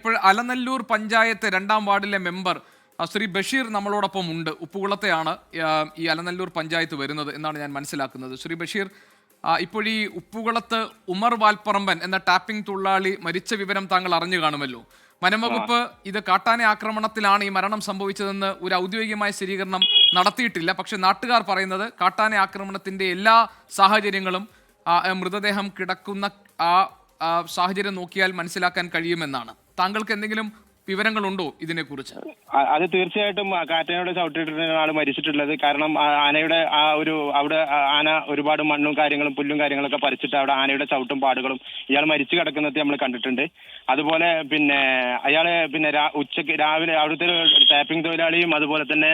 ഇപ്പോൾ അലനല്ലൂർ പഞ്ചായത്ത് രണ്ടാം വാർഡിലെ മെമ്പർ ശ്രീ ബഷീർ നമ്മളോടൊപ്പം ഉണ്ട്. ഉപ്പുകുളത്തെയാണ് ഈ അലനല്ലൂർ പഞ്ചായത്ത് വരുന്നത് എന്നാണ് ഞാൻ മനസ്സിലാക്കുന്നത്. ശ്രീ ബഷീർ ഇപ്പോൾ ഈ ഉപ്പുകുളത്ത് ഉമർ വാൽപ്പറമ്പൻ എന്ന ടാപ്പിംഗ് തൊഴിലാളി മരിച്ച വിവരം താങ്കൾ അറിഞ്ഞു കാണുമല്ലോ. വനംവകുപ്പ് ഇത് കാട്ടാന ആക്രമണത്തിലാണ് ഈ മരണം സംഭവിച്ചതെന്ന് ഒരു ഔദ്യോഗികമായ സ്ഥിരീകരണം നടത്തിയിട്ടില്ല. പക്ഷെ നാട്ടുകാർ പറയുന്നത് കാട്ടാന ആക്രമണത്തിന്റെ എല്ലാ സാഹചര്യങ്ങളും മൃതദേഹം കിടക്കുന്ന ആ, സാഹചര്യം നോക്കിയാൽ മനസ്സിലാക്കാൻ കഴിയുമെന്നാണ്. താങ്കൾക്ക് എന്തെങ്കിലും വിവരങ്ങളുണ്ടോ ഇതിനെക്കുറിച്ച്? കുറിച്ച് അത് തീർച്ചയായിട്ടും ചവിട്ടിയിട്ടാണ് ആൾ മരിച്ചിട്ടുള്ളത് കാരണം ആനയുടെ ആ ഒരു അവിടെ ആന ഒരുപാട് മണ്ണും കാര്യങ്ങളും പുല്ലും കാര്യങ്ങളൊക്കെ പറിച്ചിട്ട് അവിടെ ആനയുടെ ചവിട്ടും പാടുകളും ഇയാൾ മരിച്ചു കിടക്കുന്നത് നമ്മൾ കണ്ടിട്ടുണ്ട്. അതുപോലെ പിന്നെ അയാൾ പിന്നെ ഉച്ചയ്ക്ക് രാവിലെ അവിടുത്തെ ടാപ്പിംഗ് തൊഴിലാളിയും അതുപോലെ തന്നെ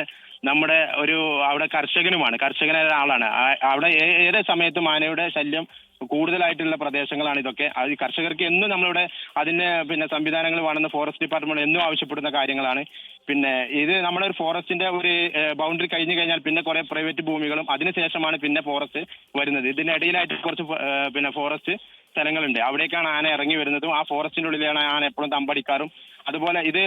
നമ്മുടെ ഒരു അവിടെ കർഷകനുമാണ്. കർഷകനായ ആളാണ് അവിടെ ഏത് സമയത്തും ആനയുടെ ശല്യം കൂടുതലായിട്ടുള്ള പ്രദേശങ്ങളാണ് ഇതൊക്കെ. അത് കർഷകർക്ക് എന്നും നമ്മളിവിടെ അതിന് പിന്നെ സംവിധാനങ്ങൾ വേണമെന്ന് ഫോറസ്റ്റ് ഡിപ്പാർട്ട്മെന്റ് എന്നും ആവശ്യപ്പെടുന്ന കാര്യങ്ങളാണ്. പിന്നെ ഇത് നമ്മുടെ ഒരു ഫോറസ്റ്റിന്റെ ഒരു ബൗണ്ടറി കഴിഞ്ഞു കഴിഞ്ഞാൽ പിന്നെ കുറെ പ്രൈവറ്റ് ഭൂമികളും അതിനുശേഷമാണ് പിന്നെ ഫോറസ്റ്റ് വരുന്നത്. ഇതിനിടയിലായിട്ട് കുറച്ച് പിന്നെ ഫോറസ്റ്റ് സ്ഥലങ്ങളുണ്ട്. അവിടേക്കാണ് ആന ഇറങ്ങി വരുന്നതും ആ ഫോറസ്റ്റിന്റെ ഉള്ളിലാണ് ആന എപ്പോഴും തമ്പടിക്കാറും. അതുപോലെ ഇത്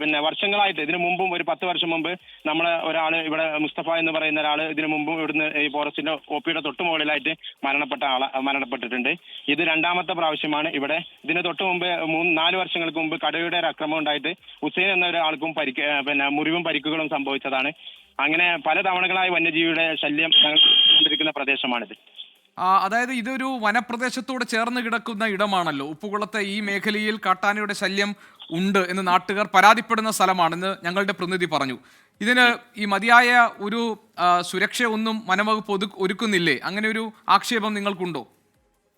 പിന്നെ വർഷങ്ങളായിട്ട് ഇതിനു മുമ്പും ഒരു പത്ത് വർഷം മുമ്പ് നമ്മളെ ഒരാൾ ഇവിടെ മുസ്തഫ എന്ന് പറയുന്ന ഒരാൾ ഇതിനു മുമ്പും ഇവിടുന്ന് ഈ ഫോറസ്റ്റിന്റെ ഒപ്പിയുടെ തൊട്ട് മുകളിലായിട്ട് മരണപ്പെട്ട ആള മരണപ്പെട്ടിട്ടുണ്ട്. ഇത് രണ്ടാമത്തെ പ്രാവശ്യമാണ് ഇവിടെ. ഇതിന് തൊട്ട് മുമ്പ് മൂന്ന് നാല് വർഷങ്ങൾക്ക് മുമ്പ് കടയുടെ ഒരു അക്രമം ഉണ്ടായിട്ട് ഹുസൈൻ എന്ന ഒരാൾക്കും പരിക്ക് പിന്നെ മുറിവും പരിക്കുകളും സംഭവിച്ചതാണ്. അങ്ങനെ പല തവണകളായി വന്യജീവിയുടെ ശല്യം കൊണ്ടിരിക്കുന്ന പ്രദേശമാണിത്. അതായത് ഇതൊരു വനപ്രദേശത്തോട് ചേർന്ന് കിടക്കുന്ന ഇടമാണല്ലോ. ഉപ്പുകുളത്തെ ഈ മേഖലയിൽ കാട്ടാനയുടെ ശല്യം ഉണ്ട് എന്ന് നാട്ടുകാർ പരാതിപ്പെടുന്ന സ്ഥലമാണെന്ന് ഞങ്ങളുടെ പ്രതിനിധി പറഞ്ഞു. ഇതിന് ഈ മതിയായ ഒരു സുരക്ഷ ഒന്നും വനംവകുപ്പ് ഒതു ഒരുക്കുന്നില്ലേ? അങ്ങനെ ഒരു ആക്ഷേപം നിങ്ങൾക്കുണ്ടോ?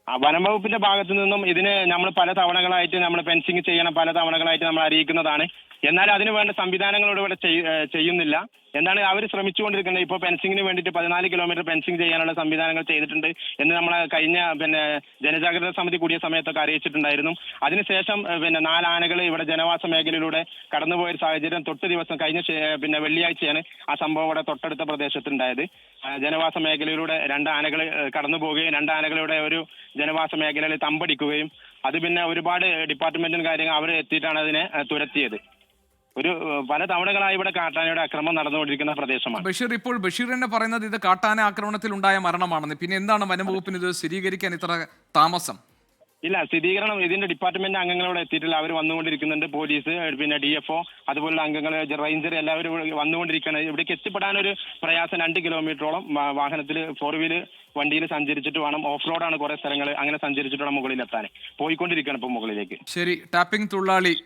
വനംവകുപ്പിന്റെ വനം ഭാഗത്തു നിന്നും ഇതിന് നമ്മൾ പല തവണകളായിട്ട് നമ്മൾ ഫെൻസിങ് ചെയ്യണം പല തവണകളായിട്ട് നമ്മൾ അറിയിക്കുന്നതാണ്. എന്നാൽ അതിനു വേണ്ട സംവിധാനങ്ങളോട് ഇവിടെ ചെയ്യുന്നില്ല. എന്താണ് അവർ ശ്രമിച്ചുകൊണ്ടിരിക്കുന്നത്? ഇപ്പോൾ ഫെൻസിങ്ങിന് വേണ്ടിയിട്ട് പതിനാല് കിലോമീറ്റർ ഫെൻസിങ് ചെയ്യാനുള്ള സംവിധാനങ്ങൾ ചെയ്തിട്ടുണ്ട് എന്ന് നമ്മൾ കഴിഞ്ഞ പിന്നെ ജനജാഗ്രത സമിതി കൂടിയ സമയത്തൊക്കെ അറിയിച്ചിട്ടുണ്ടായിരുന്നു. അതിനുശേഷം പിന്നെ നാല് ആനകൾ ഇവിടെ ജനവാസ മേഖലയിലൂടെ കടന്നുപോയ സാഹചര്യം തൊട്ട് ദിവസം കഴിഞ്ഞ പിന്നെ വെള്ളിയാഴ്ചയാണ് ആ സംഭവം ഇവിടെ തൊട്ടടുത്ത പ്രദേശത്തുണ്ടായത്. ജനവാസ മേഖലയിലൂടെ രണ്ട് ആനകൾ കടന്നു പോവുകയും രണ്ട് ആനകളിവിടെ ഒരു ജനവാസ മേഖലയിൽ തമ്പടിക്കുകയും അത് പിന്നെ ഒരുപാട് ഡിപ്പാർട്ട്മെന്റും കാര്യങ്ങൾ അവർ എത്തിയിട്ടാണ് അതിനെ തുരത്തിയത്. ഒരു പല തവണകളായി ഇവിടെ കാട്ടാനയുടെ ആക്രമണം നടന്നുകൊണ്ടിരിക്കുന്ന പ്രദേശമാണ്. ബഷീർ ഇപ്പോൾ ബഷീർ തന്നെ പറയുന്നത് ഇത് കാട്ടാന ആക്രമണത്തിൽ ഉണ്ടായ മരണമാണെന്ന്. പിന്നെ എന്താണ് വനംവകുപ്പിന് ഇത് സ്ഥിരീകരിക്കാൻ ഇത്ര താമസം? ഇല്ല സ്ഥിരീകരണം ഇതിന്റെ ഡിപ്പാർട്ട്മെന്റ് അംഗങ്ങളോട് എത്തിയിട്ടില്ല. അവർ വന്നുകൊണ്ടിരിക്കുന്നുണ്ട് പോലീസ് പിന്നെ ഡി എഫ് ഒ അതുപോലുള്ള അംഗങ്ങൾ റേഞ്ചർ എല്ലാവരും വന്നുകൊണ്ടിരിക്കുകയാണ്. ഇവിടേക്ക് എത്തിപ്പെടാൻ ഒരു പ്രയാസം രണ്ട് കിലോമീറ്ററോളം വാഹനത്തിൽ ഫോർ വീൽ വണ്ടിയിൽ സഞ്ചരിച്ചിട്ട് വേണം. ഓഫ് റോഡാണ് കുറെ സ്ഥലങ്ങൾ അങ്ങനെ സഞ്ചരിച്ചിട്ട് വേണം മുകളിൽ എത്താൻ പോയിക്കൊണ്ടിരിക്കുകയാണ് ഇപ്പൊ മുകളിലേക്ക്. ശരി ടാപ്പിംഗ് തൊഴിലാളി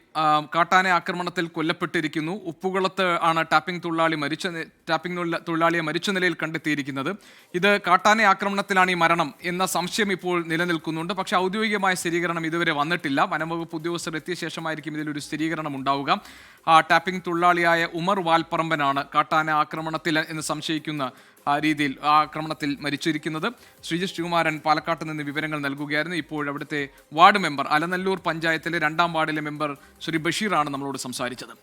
കാട്ടാന ആക്രമണത്തിൽ കൊല്ലപ്പെട്ടിരിക്കുന്നു. ഉപ്പുകുളത്ത് ആണ് ടാപ്പിംഗ് തൊഴിലാളി മരിച്ച ടാപ്പിംഗ് തൊഴില- തൊഴിലാളിയെ മരിച്ച നിലയിൽ കണ്ടെത്തിയിരിക്കുന്നത്. ഇത് കാട്ടാന ആക്രമണത്തിലാണ് ഈ മരണം എന്ന സംശയം ഇപ്പോൾ നിലനിൽക്കുന്നുണ്ട്. പക്ഷേ ഔദ്യോഗികമായ സ്ഥിരീകരണം ഇതുവരെ വന്നിട്ടില്ല. വനംവകുപ്പ് ഉദ്യോഗസ്ഥർ എത്തിയ ശേഷമായിരിക്കും ഇതിലൊരു സ്ഥിരീകരണം ഉണ്ടാവുക. ആ ടാപ്പിംഗ് തൊഴിലാളിയായ ഉമർ വാൽപ്പറമ്പനാണ് കാട്ടാന ആക്രമണത്തിൽ എന്ന് സംശയിക്കുന്ന രീതിയിൽ ആക്രമണത്തിൽ മരിച്ചിരിക്കുന്നത്. ശ്രീജിഷ് ശ്രീകുമാരൻ പാലക്കാട്ട് നിന്ന് വിവരങ്ങൾ നൽകുകയായിരുന്നു. ഇപ്പോൾ അവിടുത്തെ വാർഡ് മെമ്പർ അലനല്ലൂർ പഞ്ചായത്തിലെ രണ്ടാം വാർഡിലെ മെമ്പർ ശ്രീ ബഷീറാണ് നമ്മളോട് സംസാരിച്ചത്.